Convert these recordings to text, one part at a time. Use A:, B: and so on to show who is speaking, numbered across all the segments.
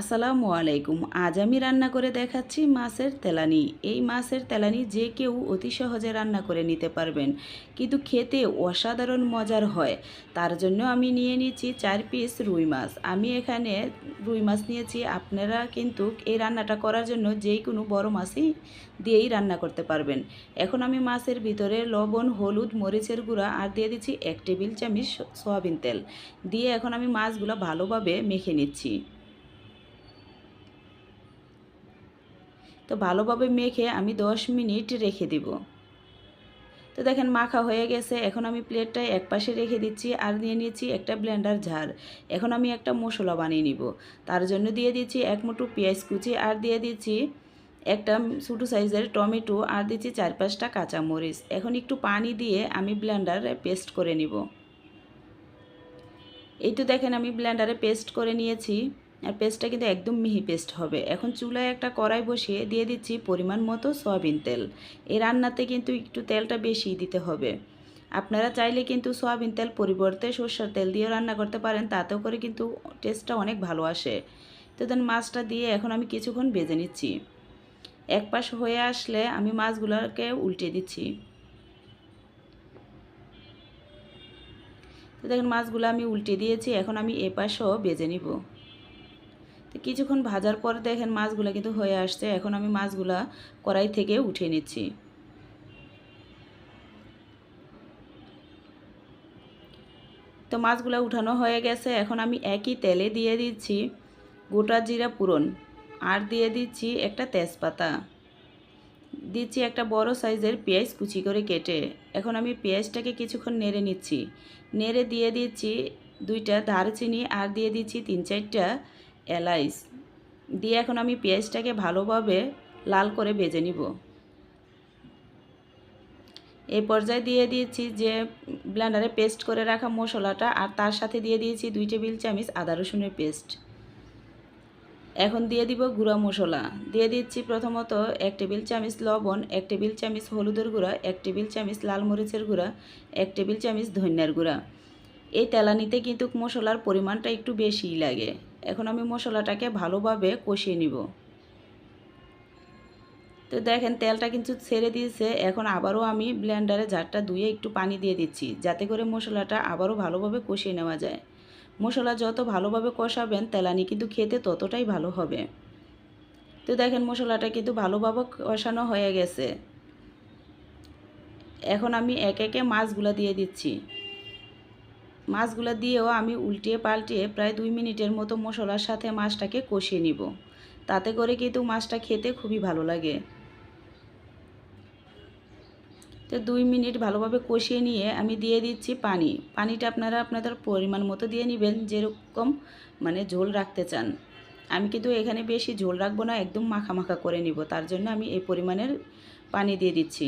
A: আসসালামু আলাইকুম। আজ আমি রান্না করে দেখাচ্ছি মাছের তেলানি। এই মাছের তেলানি যে কেউ অতি সহজে রান্না করে নিতে পারবেন, কিন্তু খেতে অসাধারণ মজার হয়। তার জন্য আমি নিয়ে নিয়েছি চার পিস রুই মাছ। আমি এখানে রুই মাছ নিয়েছি। আপনারা কিন্তু এই রান্নাটা করার জন্য যেই কোনো বড় মাছই দিয়েই রান্না করতে পারবেন। এখন আমি মাছের ভিতরে লবণ, হলুদ, মরিচের গুঁড়া আর দিয়ে দিচ্ছি এক টেবিল চামচ সয়াবিন তেল। দিয়ে এখন আমি মাছগুলো ভালোভাবে মেখে নিচ্ছি। তো ভালোভাবে মেখে আমি দশ মিনিট রেখে দিব। তো দেখেন মাখা হয়ে গেছে, এখন আমি প্লেটটা এক পাশে রেখে দিচ্ছি আর নিয়ে নিয়েছি একটা ব্লেন্ডার ঝাড় এখন আমি একটা মশলা বানিয়ে নিব। তার জন্য দিয়ে দিচ্ছি এক মুঠো পেঁয়াজ কুচি আর দিয়ে দিচ্ছি একটা ছোটো সাইজের টমেটো আর দিচ্ছি চার পাঁচটা কাঁচামরিচ। এখন একটু পানি দিয়ে আমি ব্লেন্ডারে পেস্ট করে নিব। এই তো দেখেন আমি ব্লেন্ডারে পেস্ট করে নিয়েছি। আর পেস্টটা কিন্তু একদম মিহি পেস্ট হবে। এখন চুলায় একটা কড়াই বসিয়ে দিয়ে দিচ্ছি পরিমাণ মতো সয়াবিন তেল। এই রান্নাতে কিন্তু একটু তেলটা বেশি দিতে হবে। আপনারা চাইলে কিন্তু সয়াবিন তেল পরিবর্তে সর্ষের তেল দিয়ে রান্না করতে পারেন, তাতেও করে কিন্তু টেস্টটা অনেক ভালো আসে। তো দেন মাছটা দিয়ে এখন আমি কিছুক্ষণ বেজে নিচ্ছি। এক পাশ হয়ে আসলে আমি মাছগুলোকে উল্টে দিচ্ছি। তো দেখেন মাছগুলো আমি উল্টে দিয়েছি, এখন আমি এ পাশও ভেজে নিব। কিছুক্ষণ ভাজার পর দেখেন মাছগুলো কিন্তু হয়ে আসছে। এখন আমি মাছগুলা কড়াই থেকে উঠে নিচ্ছি। তো মাছগুলো উঠানো হয়ে গেছে। এখন আমি একই তেলে দিয়ে দিচ্ছি গোটা জিরা পুরন। আর দিয়ে দিচ্ছি একটা তেজপাতা। দিচ্ছি একটা বড় সাইজের পেঁয়াজ কুচি করে কেটে। এখন আমি পেঁয়াজটাকে কিছুক্ষণ নেড়ে নিচ্ছি। নেড়ে দিয়ে দিচ্ছি দুইটা দারচিনি আর দিয়ে দিচ্ছি তিন চারটা এলাইচ দিয়ে এখন আমি পেঁয়াজটাকে ভালোভাবে লাল করে ভেজে নিব। এই পর্যায়ে দিয়ে দিয়েছি যে ব্লেন্ডারে পেস্ট করে রাখা মশলাটা আর তার সাথে দিয়ে দিয়েছি দুই টেবিল চামচ আদা রসুনের পেস্ট এখন দিয়ে দিব গুঁড়া মশলা। দিয়ে দিচ্ছি প্রথমত এক টেবিল চামচ লবণ, এক টেবিল চামচ হলুদের গুঁড়া, এক টেবিল চামচ লাল মরিচের গুঁড়া, এক টেবিল চামচ ধনিয়ার গুঁড়া। এই তেলানিতে কিন্তু মশলার পরিমাণটা একটু বেশিই লাগে। এখন আমি মশলাটাকে ভালোভাবে কষিয়ে নিব। তো দেখেন তেলটা কিন্তু ছেড়ে দিয়েছে, এখন আবারও আমি ব্লেন্ডারে জারটা ধুয়ে একটু পানি দিয়ে দিচ্ছি, যাতে করে মশলাটা আবারও ভালোভাবে কষিয়ে নেওয়া যায়। মশলা যত ভালোভাবে কষাবেন, তেলানি কিন্তু খেতে ততটাই ভালো হবে। তো দেখেন মশলাটা কিন্তু ভালোভাবে কষানো হয়ে গেছে। এখন আমি এক একে মাছগুলো দিয়ে দিচ্ছি। মাছগুলো দিয়েও আমি উল্টিয়ে পাল্টিয়ে প্রায় দুই মিনিটের মতো মশলার সাথে মাছটাকে কষিয়ে নিব। তাতে করে কিন্তু মাছটা খেতে খুবই ভালো লাগে। তো দুই মিনিট ভালোভাবে কষিয়ে নিয়ে আমি দিয়ে দিচ্ছি পানি। পানিটা আপনারা আপনাদের পরিমাণ মতো দিয়ে নেবেন, যেরকম মানে ঝোল রাখতে চান। আমি কিন্তু এখানে বেশি ঝোল রাখব না, একদম মাখা মাখা করে নিব। তার জন্য আমি এই পরিমাণের পানি দিয়ে দিচ্ছি।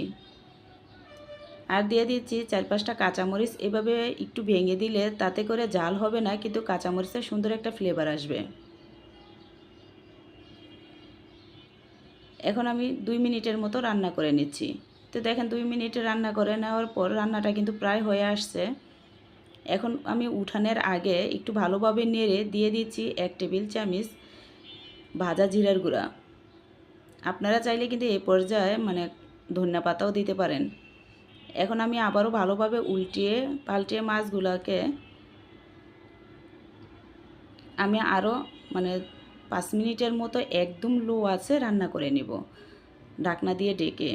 A: আর দিয়ে দিচ্ছি চার পাঁচটা কাঁচামরিচ। এভাবে একটু ভেঙে দিলে তাতে করে জাল হবে না, কিন্তু কাঁচামরিচের সুন্দর একটা ফ্লেভার আসবে। এখন আমি দুই মিনিটের মতো রান্না করে নিচ্ছি। তো দেখেন, দুই মিনিটে রান্না করে নেওয়ার পর রান্নাটা কিন্তু প্রায় হয়ে আসছে। এখন আমি উঠানের আগে একটু ভালোভাবে নেড়ে দিয়ে দিচ্ছি এক টেবিল চামিচ ভাজা জিরার গুঁড়া। আপনারা চাইলে কিন্তু এ পর্যায়ে মানে ধনিয়া পাতাও দিতে পারেন। এখন আমি আবারও ভালোভাবে উল্টিয়ে পাল্টিয়ে মাছগুলোকে আমি আরও মানে পাঁচ মিনিটের মতো একদম লো আছে রান্না করে নেব। ঢাকনা দিয়ে ডেকে।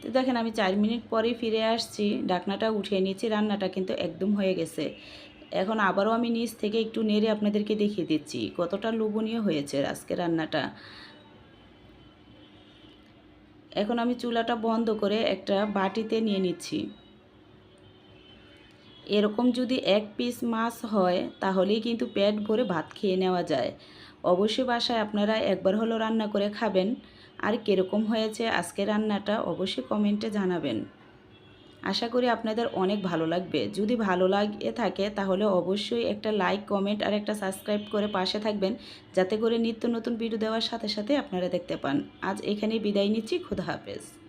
A: তো দেখেন আমি চার মিনিট পরেই ফিরে আসছি, ঢাকনাটা উঠিয়ে নিয়েছি, রান্নাটা কিন্তু একদম হয়ে গেছে। এখন আবারও আমি নিচ থেকে একটু নেড়ে আপনাদেরকে দেখিয়ে দিচ্ছি কতটা লোভনীয় হয়েছে আজকে রান্নাটা। এখন আমি চুলাটা বন্ধ করে একটা বাটিতে নিয়ে নিচ্ছি। এরকম যদি এক পিস মাছ হয়, তাহলেই কিন্তু পেট ভরে ভাত খেয়ে নেওয়া যায়। অবশ্যই বাসায় আপনারা একবার হলো রান্না করে খাবেন। আর কীরকম হয়েছে আজকে রান্নাটা অবশ্যই কমেন্টে জানাবেন। আশা করি আপনাদের অনেক ভালো লাগবে। যদি ভালো লাগে থাকে তাহলে অবশ্যই একটা লাইক কমেন্ট আর একটা সাবস্ক্রাইব করে পাশে থাকবেন, যাতে করে নিত্য নতুন ভিডিও দেওয়ার সাথে সাথে আপনারা দেখতে পান। আজ এখানেই বিদায় নিচ্ছি। খুদা হাফেজ।